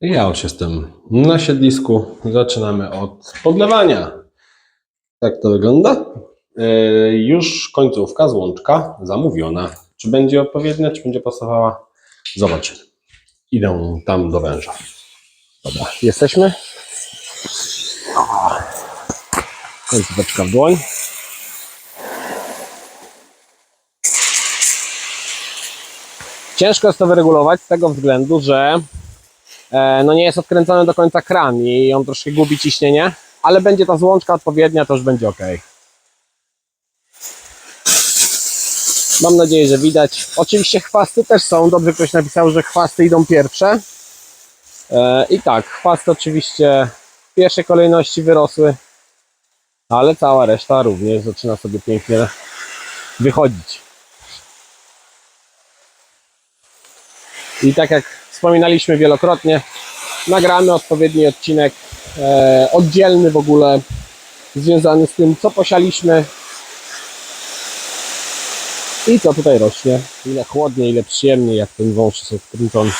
Ja już jestem na siedlisku. Zaczynamy od podlewania. Tak to wygląda. Yy, Już końcówka, złączka zamówiona. Czy będzie odpowiednia, czy będzie pasowała? Zobaczymy. Idę tam do węża. Dobra, jesteśmy. Końcóweczka w dłoń. Ciężko jest to wyregulować z tego względu, że e, no nie jest odkręcony do końca kran i on troszkę gubi ciśnienie, ale będzie ta złączka odpowiednia, to już będzie ok. Mam nadzieję, że widać. Oczywiście chwasty też są. Dobrze ktoś napisał, że chwasty idą pierwsze. E, I tak, chwasty oczywiście w pierwszej kolejności wyrosły, ale cała reszta również zaczyna sobie pięknie wychodzić. I tak jak wspominaliśmy wielokrotnie, nagramy odpowiedni odcinek e, oddzielny w ogóle, związany z tym, co posialiśmy i co tutaj rośnie. Ile chłodnie, ile przyjemnie, jak ten wąż jest odkręcony.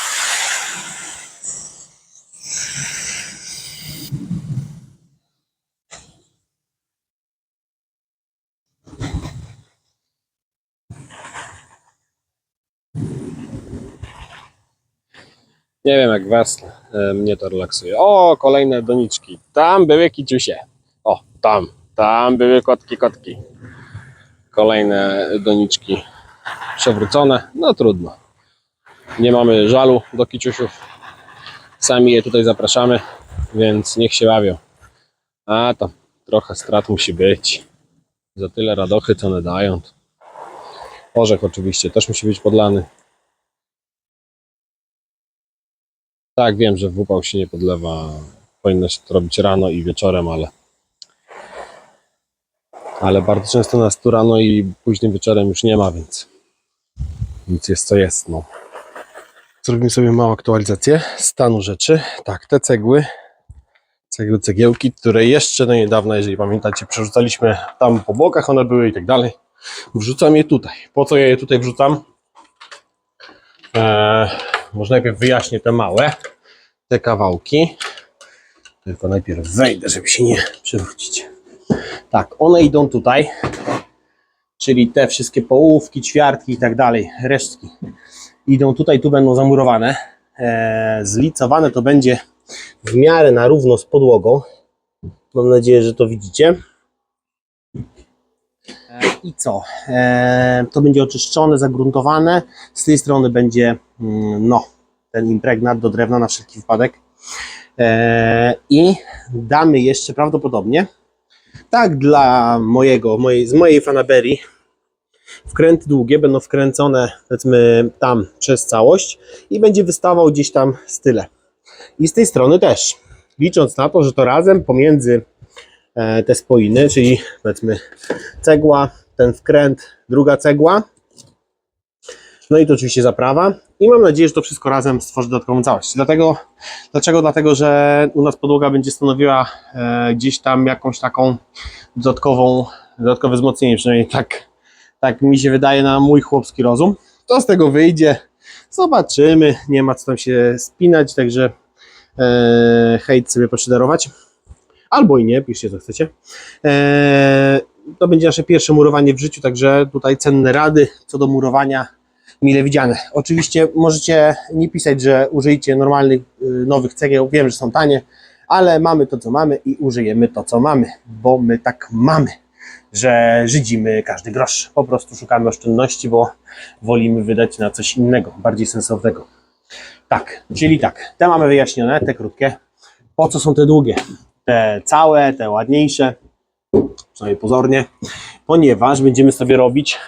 Nie wiem jak was, e, mnie to relaksuje. O, kolejne doniczki. Tam były kiciusie. O, tam, tam były kotki, kotki. Kolejne doniczki przewrócone. No trudno. Nie mamy żalu do kiciusiów. Sami je tutaj zapraszamy, więc niech się bawią. A tam trochę strat musi być. Za tyle radochy, co one dają. Orzech oczywiście też musi być podlany. Tak, wiem, że w upał się nie podlewa. Powinno się to robić rano i wieczorem, ale. Ale bardzo często nas tu rano i późnym wieczorem już nie ma, więc. Nic jest co jest, no. Zrobimy sobie małą aktualizację stanu rzeczy. Tak, te cegły, cegły, cegiełki, które jeszcze do niedawna, jeżeli pamiętacie, przerzucaliśmy tam po bokach, one były i tak dalej. Wrzucam je tutaj. Po co ja je tutaj wrzucam? Eee, może najpierw wyjaśnię te małe, te kawałki. Tylko najpierw wejdę, żeby się nie przewrócić. Tak, one idą tutaj, czyli te wszystkie połówki, ćwiartki i tak dalej, resztki idą tutaj, tu będą zamurowane. Eee, zlicowane to będzie w miarę na równo z podłogą. Mam nadzieję, że to widzicie. I co? E, to będzie oczyszczone, zagruntowane. Z tej strony będzie mm, no, ten impregnat do drewna na wszelki wypadek. E, I damy jeszcze prawdopodobnie, tak dla mojego, mojej, z mojej fanaberii, wkręty długie będą wkręcone powiedzmy tam przez całość i będzie wystawał gdzieś tam z tyle. I z tej strony też. Licząc na to, że to razem pomiędzy e, te spoiny, czyli powiedzmy cegła, ten wkręt, druga cegła. No i to oczywiście zaprawa. I mam nadzieję, że to wszystko razem stworzy dodatkową całość. Dlatego, dlaczego? Dlatego, że u nas podłoga będzie stanowiła e, gdzieś tam jakąś taką dodatkową, dodatkowe wzmocnienie, przynajmniej tak, tak mi się wydaje na mój chłopski rozum. To z tego wyjdzie, zobaczymy. Nie ma co tam się spinać, także e, hejt sobie poczydarować. Albo i nie, piszcie co chcecie. E, to będzie nasze pierwsze murowanie w życiu, także tutaj cenne rady co do murowania mile widziane. Oczywiście możecie nie pisać, że użyjcie normalnych, y, nowych cegieł, wiem, że są tanie, ale mamy to, co mamy i użyjemy to, co mamy, bo my tak mamy, że żydzimy każdy grosz. Po prostu szukamy oszczędności, bo wolimy wydać na coś innego, bardziej sensownego. Tak, czyli tak, te mamy wyjaśnione, te krótkie. Po co są te długie? Te całe, te ładniejsze, przynajmniej pozornie, ponieważ będziemy sobie robić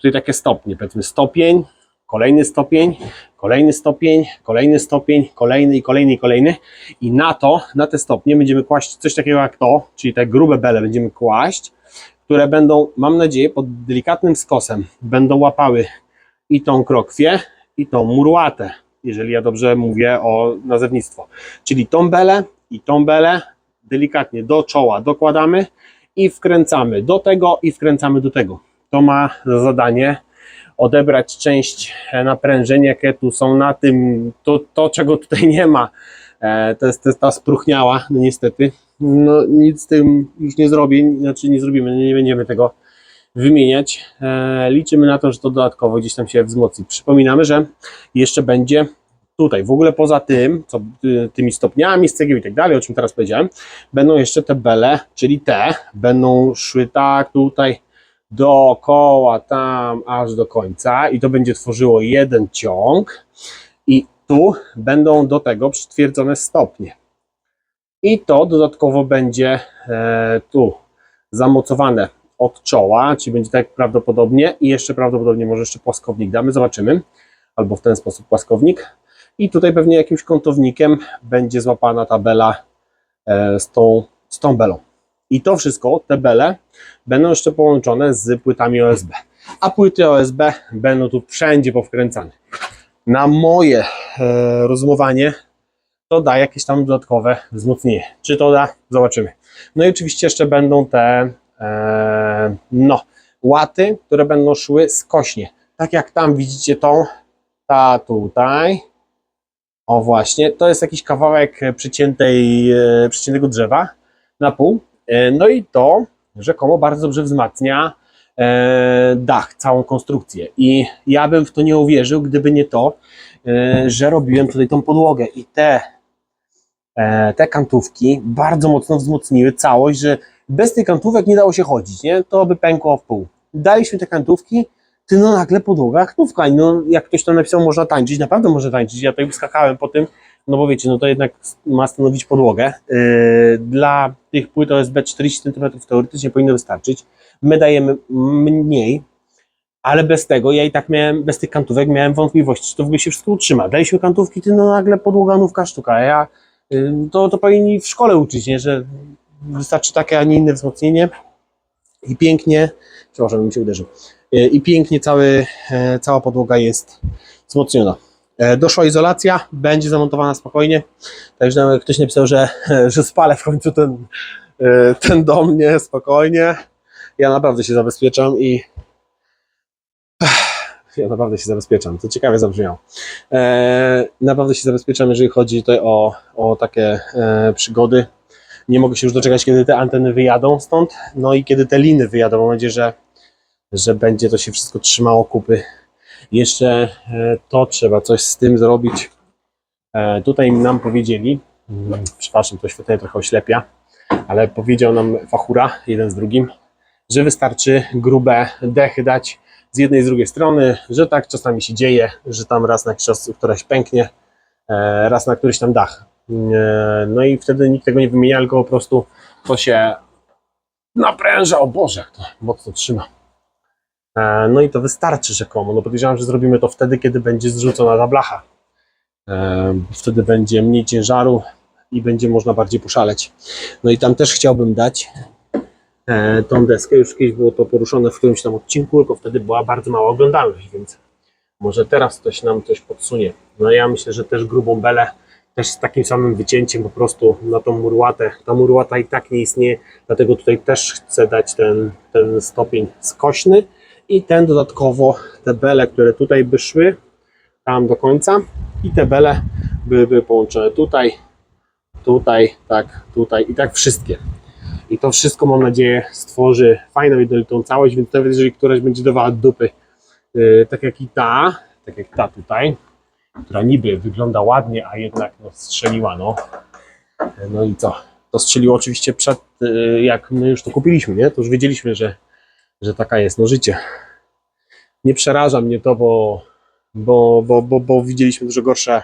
tutaj takie stopnie, powiedzmy stopień, kolejny stopień, kolejny stopień, kolejny stopień, kolejny i kolejny i kolejny i na to, na te stopnie będziemy kłaść coś takiego jak to, czyli te grube bele będziemy kłaść, które będą, mam nadzieję, pod delikatnym skosem będą łapały i tą krokwię, i tą murłatę, jeżeli ja dobrze mówię o nazewnictwo. Czyli tą belę i tą belę delikatnie do czoła dokładamy i wkręcamy do tego i wkręcamy do tego. To ma za zadanie odebrać część naprężeń, jakie tu są na tym, to, to czego tutaj nie ma E, to, jest, to jest ta spruchniała, no niestety. No nic z tym już nie zrobię, znaczy nie zrobimy, nie będziemy tego wymieniać. E, liczymy na to, że to dodatkowo gdzieś tam się wzmocni. Przypominamy, że jeszcze będzie tutaj, w ogóle poza tym, co, y, tymi stopniami z cegieł i tak dalej, o czym teraz powiedziałem, będą jeszcze te bele, czyli te, będą szły tak tutaj dookoła, tam aż do końca i to będzie tworzyło jeden ciąg i tu będą do tego przytwierdzone stopnie. I to dodatkowo będzie e, tu zamocowane od czoła, czyli będzie tak prawdopodobnie i jeszcze prawdopodobnie może jeszcze płaskownik damy, zobaczymy, albo w ten sposób płaskownik. I tutaj pewnie jakimś kątownikiem będzie złapana tabela e, z, tą, z tą belą. I to wszystko, te bele, będą jeszcze połączone z płytami OSB. A płyty OSB będą tu wszędzie powkręcane. Na moje e, rozumowanie to da jakieś tam dodatkowe wzmocnienie. Czy to da? Zobaczymy. No i oczywiście jeszcze będą te e, no, łaty, które będą szły skośnie. Tak jak tam widzicie tą, ta tutaj. O właśnie, to jest jakiś kawałek przyciętej, e, przyciętego drzewa na pół. E, no i to rzekomo bardzo dobrze wzmacnia e, dach, całą konstrukcję. I ja bym w to nie uwierzył, gdyby nie to, e, że robiłem tutaj tą podłogę i te, te kantówki bardzo mocno wzmocniły całość, że bez tych kantówek nie dało się chodzić, nie? To by pękło w pół. Daliśmy te kantówki, ty no nagle podłoga knówka. No, jak ktoś tam napisał, można tańczyć, naprawdę może tańczyć. Ja tutaj skakałem po tym, no bo wiecie, no to jednak ma stanowić podłogę. Yy, dla tych płyt OSB 40 cm teoretycznie powinno wystarczyć. My dajemy mniej, ale bez tego, ja i tak miałem, bez tych kantówek miałem wątpliwości, czy to w ogóle się wszystko utrzyma. Daliśmy kantówki, ty no nagle podłoga nówka sztuka, ja, yy, to, to powinni w szkole uczyć, nie, że wystarczy takie, a nie inne wzmocnienie i pięknie, przepraszam, mi się uderzył, Yy, i pięknie cały, e, cała podłoga jest wzmocniona. E, Doszła izolacja, będzie zamontowana spokojnie. Także ktoś napisał, że, że spalę w końcu ten, e, ten dom, nie, spokojnie. Ja naprawdę się zabezpieczam i ja naprawdę się zabezpieczam. To ciekawie zabrzmiało. E, naprawdę się zabezpieczam, jeżeli chodzi tutaj o, o takie e, przygody. Nie mogę się już doczekać, kiedy te anteny wyjadą stąd, no i kiedy te liny wyjadą. Mam nadzieję, że, że będzie to się wszystko trzymało kupy jeszcze e, to trzeba coś z tym zrobić. E, Tutaj nam powiedzieli, mm, przepraszam, to oświetlenie trochę oślepia, ale powiedział nam fachura, jeden z drugim, że wystarczy grube dechy dać z jednej i z drugiej strony, że tak czasami się dzieje, że tam raz na jakiś czas któraś pęknie, e, raz na któryś tam dach. E, No i wtedy nikt tego nie wymienia, tylko po prostu to się napręża. O Boże, jak to mocno trzyma. E, No i to wystarczy rzekomo. No podejrzewam, że zrobimy to wtedy, kiedy będzie zrzucona ta blacha. E, Wtedy będzie mniej ciężaru i będzie można bardziej poszaleć. No i tam też chciałbym dać e, tą deskę. Już kiedyś było to poruszone w którymś tam odcinku, tylko wtedy była bardzo mała oglądalność, więc może teraz ktoś nam coś podsunie. No ja myślę, że też grubą belę, też z takim samym wycięciem po prostu na tą murłatę. Ta murłata i tak nie istnieje, dlatego tutaj też chcę dać ten, ten stopień skośny i ten dodatkowo, te bele, które tutaj by szły, tam do końca i te bele byłyby połączone tutaj, tutaj, tak, tutaj i tak wszystkie. I to wszystko mam nadzieję stworzy fajną jednolitą całość, więc nawet jeżeli któraś będzie dawała dupy, yy, tak jak i ta, tak jak ta tutaj, która niby wygląda ładnie, a jednak no, strzeliła, no. No i co? To strzeliło oczywiście przed, yy, jak my już to kupiliśmy, nie? To już wiedzieliśmy, że że taka jest no życie. Nie przeraża mnie to, bo, bo, bo, bo, bo widzieliśmy dużo gorsze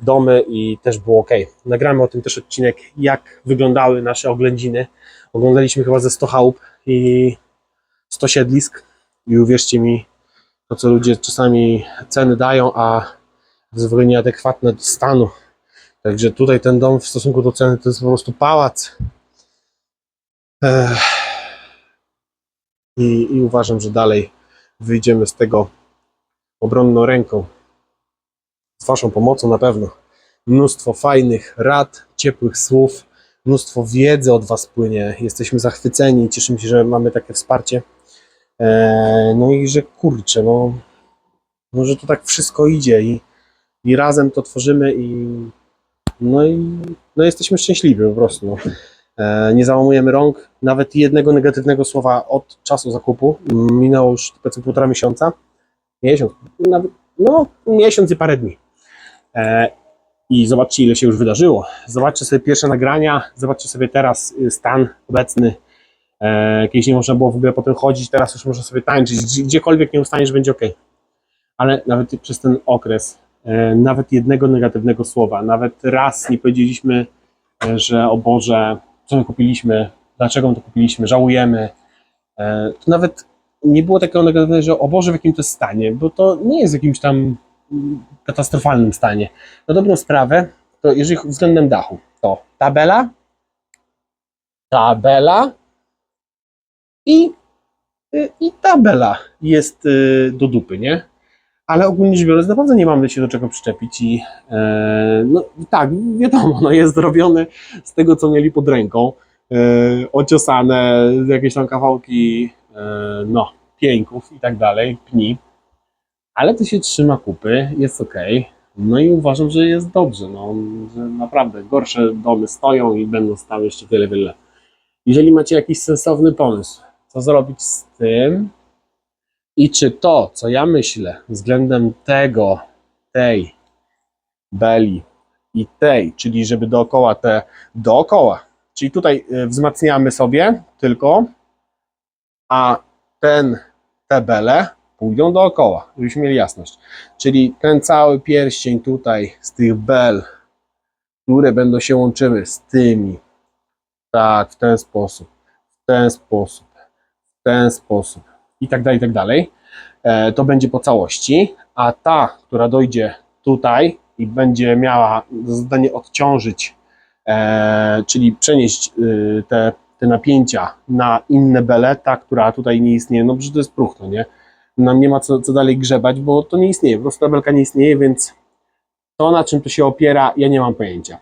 domy i też było ok. Nagramy o tym też odcinek, jak wyglądały nasze oględziny. Oglądaliśmy chyba ze 100 chałup i 100 siedlisk i uwierzcie mi, to co ludzie czasami ceny dają, a ogóle nieadekwatne do stanu. Także tutaj ten dom w stosunku do ceny to jest po prostu pałac. Ech i, i uważam, że dalej wyjdziemy z tego obronną ręką. Z Waszą pomocą na pewno. Mnóstwo fajnych rad, ciepłych słów, mnóstwo wiedzy od Was płynie. Jesteśmy zachwyceni, cieszymy się, że mamy takie wsparcie. Eee, no i że kurczę, no, no że to tak wszystko idzie i, i razem to tworzymy i No i no jesteśmy szczęśliwi po prostu. No. E, nie załamujemy rąk, nawet jednego negatywnego słowa od czasu zakupu. Minęło już powiedzmy półtora miesiąca, miesiąc, nawet, no miesiąc i parę dni. E, I zobaczcie, ile się już wydarzyło. Zobaczcie sobie pierwsze nagrania, zobaczcie sobie teraz y, stan obecny. E, kiedyś nie można było w ogóle po tym chodzić, teraz już można sobie tańczyć, gdzie- gdziekolwiek nie ustaniesz, będzie ok. Ale nawet przez ten okres, nawet jednego negatywnego słowa, nawet raz nie powiedzieliśmy, że o Boże, co my kupiliśmy, dlaczego my to kupiliśmy, żałujemy. E, to nawet nie było takiego negatywnego, że o Boże, w jakim to jest stanie, bo to nie jest w jakimś tam mm, katastrofalnym stanie. Na dobrą sprawę, to jeżeli względem dachu, to tabela, tabela i, y, i tabela jest y, do dupy, nie? Ale ogólnie rzecz biorąc, naprawdę nie mamy się do czego przyczepić i e, no tak, wiadomo, no jest zrobiony z tego, co mieli pod ręką, e, ociosane jakieś tam kawałki, e, no, pieńków i tak dalej, pni, ale to się trzyma kupy, jest ok. No i uważam, że jest dobrze, no, że naprawdę gorsze domy stoją i będą stały jeszcze wiele, wiele. Jeżeli macie jakiś sensowny pomysł, co zrobić z tym i czy to, co ja myślę względem tego, tej beli i tej, czyli żeby dookoła te, dookoła, czyli tutaj y, wzmacniamy sobie tylko, a ten, te bele pójdą dookoła, żebyśmy mieli jasność. Czyli ten cały pierścień tutaj z tych bel, które będą się łączyły z tymi, tak, w ten sposób, w ten sposób, w ten sposób i tak dalej, i tak dalej, e, to będzie po całości, a ta, która dojdzie tutaj i będzie miała za zadanie odciążyć, e, czyli przenieść y, te, te napięcia na inne bele, ta, która tutaj nie istnieje, no przecież to jest próg, no nie? Nam nie ma co, co dalej grzebać, bo to nie istnieje, po prostu ta belka nie istnieje, więc to, na czym to się opiera, ja nie mam pojęcia.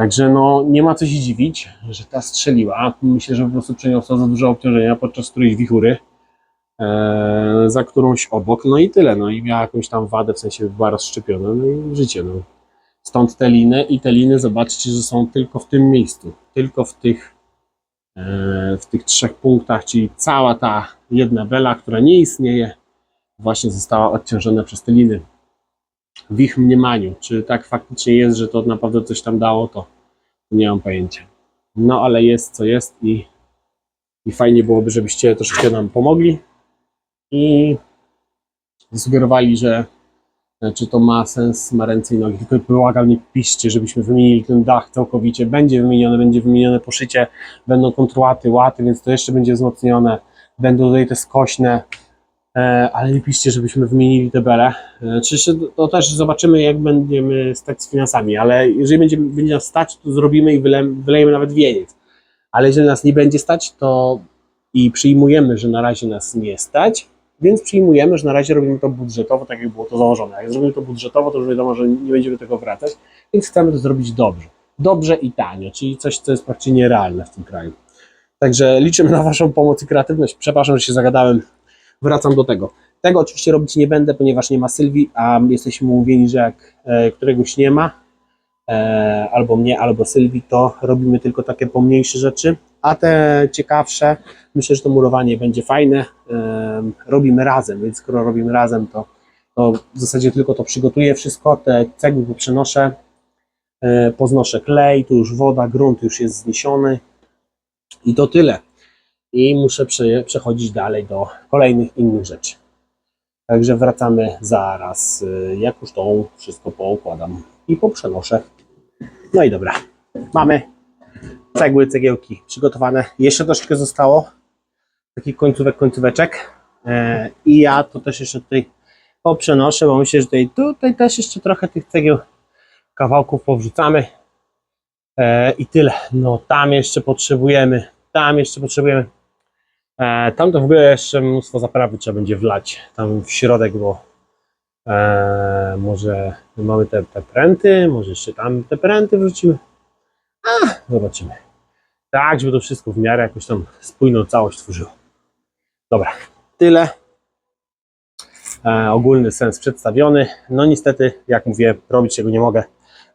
Także no, nie ma co się dziwić, że ta strzeliła. Myślę, że po prostu przeniosła za dużo obciążenia podczas którejś wichury e, za którąś obok, no i tyle. No i miała jakąś tam wadę, w sensie była rozszczepiona, no i życie. No. Stąd te liny i te liny zobaczcie, że są tylko w tym miejscu, tylko w tych, e, w tych trzech punktach, czyli cała ta jedna bela, która nie istnieje, właśnie została odciążona przez te liny w ich mniemaniu. Czy tak faktycznie jest, że to naprawdę coś tam dało, to nie mam pojęcia. No ale jest co jest i, i fajnie byłoby, żebyście troszeczkę nam pomogli i zasugerowali, że e, czy to ma sens, ma ręce i nogi. Tylko błagam, nie piszcie, żebyśmy wymienili ten dach całkowicie. Będzie wymienione, będzie wymienione poszycie, będą kontrłaty, łaty, więc to jeszcze będzie wzmocnione. Będą tutaj te skośne, ale nie piszcie, żebyśmy wymienili te bele. E, Oczywiście to też zobaczymy, jak będziemy stać z finansami, ale jeżeli będzie, będzie nas stać, to zrobimy i wyle, wylejemy nawet wieniec. Ale jeżeli nas nie będzie stać, to i przyjmujemy, że na razie nas nie stać, więc przyjmujemy, że na razie robimy to budżetowo, tak jak było to założone. Jak zrobimy to budżetowo, to już wiadomo, że nie będziemy tego wracać, więc chcemy to zrobić dobrze. Dobrze i tanio, czyli coś, co jest praktycznie nierealne w tym kraju. Także liczymy na Waszą pomoc i kreatywność. Przepraszam, że się zagadałem wracam do tego. Tego oczywiście robić nie będę, ponieważ nie ma Sylwii, a jesteśmy umówieni, że jak e, któregoś nie ma, e, albo mnie, albo Sylwii, to robimy tylko takie pomniejsze rzeczy, a te ciekawsze, myślę, że to murowanie będzie fajne, e, robimy razem, więc skoro robimy razem, to, to w zasadzie tylko to przygotuję wszystko, te cegły poprzenoszę, e, poznoszę klej, tu już woda, grunt już jest zniesiony. I to tyle i muszę prze, przechodzić dalej do kolejnych innych rzeczy. Także wracamy zaraz, y, jak już to wszystko poukładam i poprzenoszę. No i dobra, mamy cegły, cegiełki przygotowane. Jeszcze troszkę zostało, takich końcówek, końcóweczek. E, I ja to też jeszcze tutaj poprzenoszę, bo myślę, że tutaj, tutaj też jeszcze trochę tych cegieł, kawałków powrzucamy. E, I tyle. No tam jeszcze potrzebujemy, tam jeszcze potrzebujemy E, tam to w ogóle jeszcze mnóstwo zaprawy trzeba będzie wlać tam w środek, bo e, może mamy te, te pręty, może jeszcze tam te pręty wrzucimy. A, zobaczymy. Tak, żeby to wszystko w miarę jakoś tam spójną całość tworzyło. Dobra, tyle. E, ogólny sens przedstawiony. No niestety, jak mówię, robić tego nie mogę,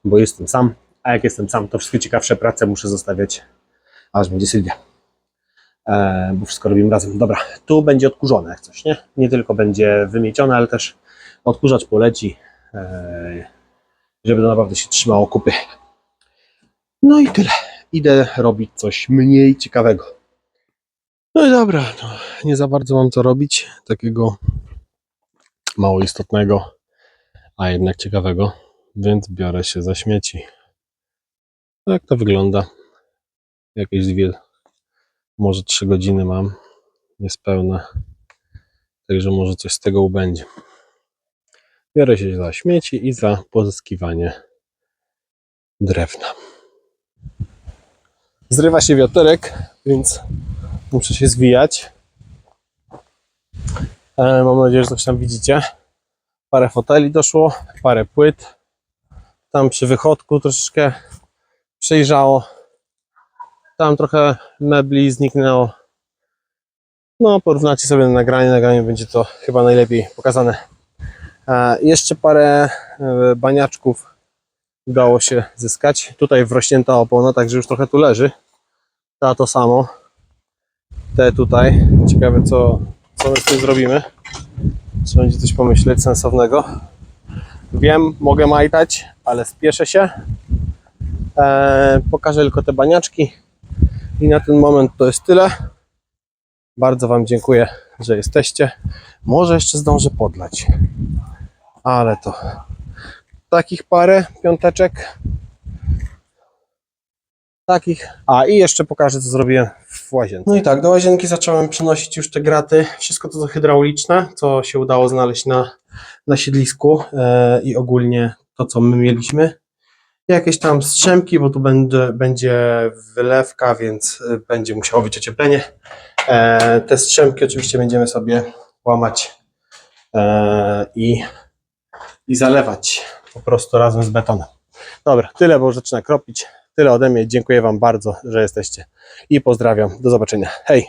bo jestem sam, a jak jestem sam, to wszystkie ciekawsze prace muszę zostawiać, aż będzie Sylwia. E, bo wszystko robimy razem. Dobra, tu będzie odkurzone jak coś, nie? Nie tylko będzie wymiecione, ale też odkurzacz poleci, e, żeby to naprawdę się trzymało kupy. No i tyle. Idę robić coś mniej ciekawego. No i dobra, no, nie za bardzo mam co robić, takiego mało istotnego, a jednak ciekawego, więc biorę się za śmieci. Jak to wygląda? Jakieś dwie, może trzy godziny mam, niespełna, także może coś z tego ubędzie. Biorę się za śmieci i za pozyskiwanie drewna. Zrywa się wiaterek, więc muszę się zwijać. E, Mam nadzieję, że coś tam widzicie. Parę foteli doszło, parę płyt. Tam przy wychodku troszeczkę przejrzało. Tam trochę mebli zniknęło. No, porównacie sobie na nagranie. Nagranie będzie to chyba najlepiej pokazane. E, jeszcze parę e, baniaczków udało się zyskać. Tutaj wrośnięta opona, także już trochę tu leży. Ta to samo. Te tutaj. Ciekawe co, co my z tym zrobimy. Czy będzie coś pomyśleć sensownego. Wiem, mogę majtać, ale spieszę się. Eee, pokażę tylko te baniaczki. I na ten moment to jest tyle. Bardzo Wam dziękuję, że jesteście. Może jeszcze zdążę podlać. Ale to takich parę piąteczek. Takich. A i jeszcze pokażę, co zrobiłem w łazience. No i tak, do łazienki zacząłem przenosić już te graty. Wszystko to, hydrauliczne, co się udało znaleźć na, na siedlisku e, i ogólnie to, co my mieliśmy. Jakieś tam strzępki, bo tu będzie, będzie wylewka, więc e, będzie musiało być ocieplenie. E, te strzępki oczywiście będziemy sobie łamać e, i, i zalewać po prostu razem z betonem. Dobra, tyle, bo zaczyna kropić. Tyle ode mnie. Dziękuję Wam bardzo, że jesteście i pozdrawiam. Do zobaczenia. Hej!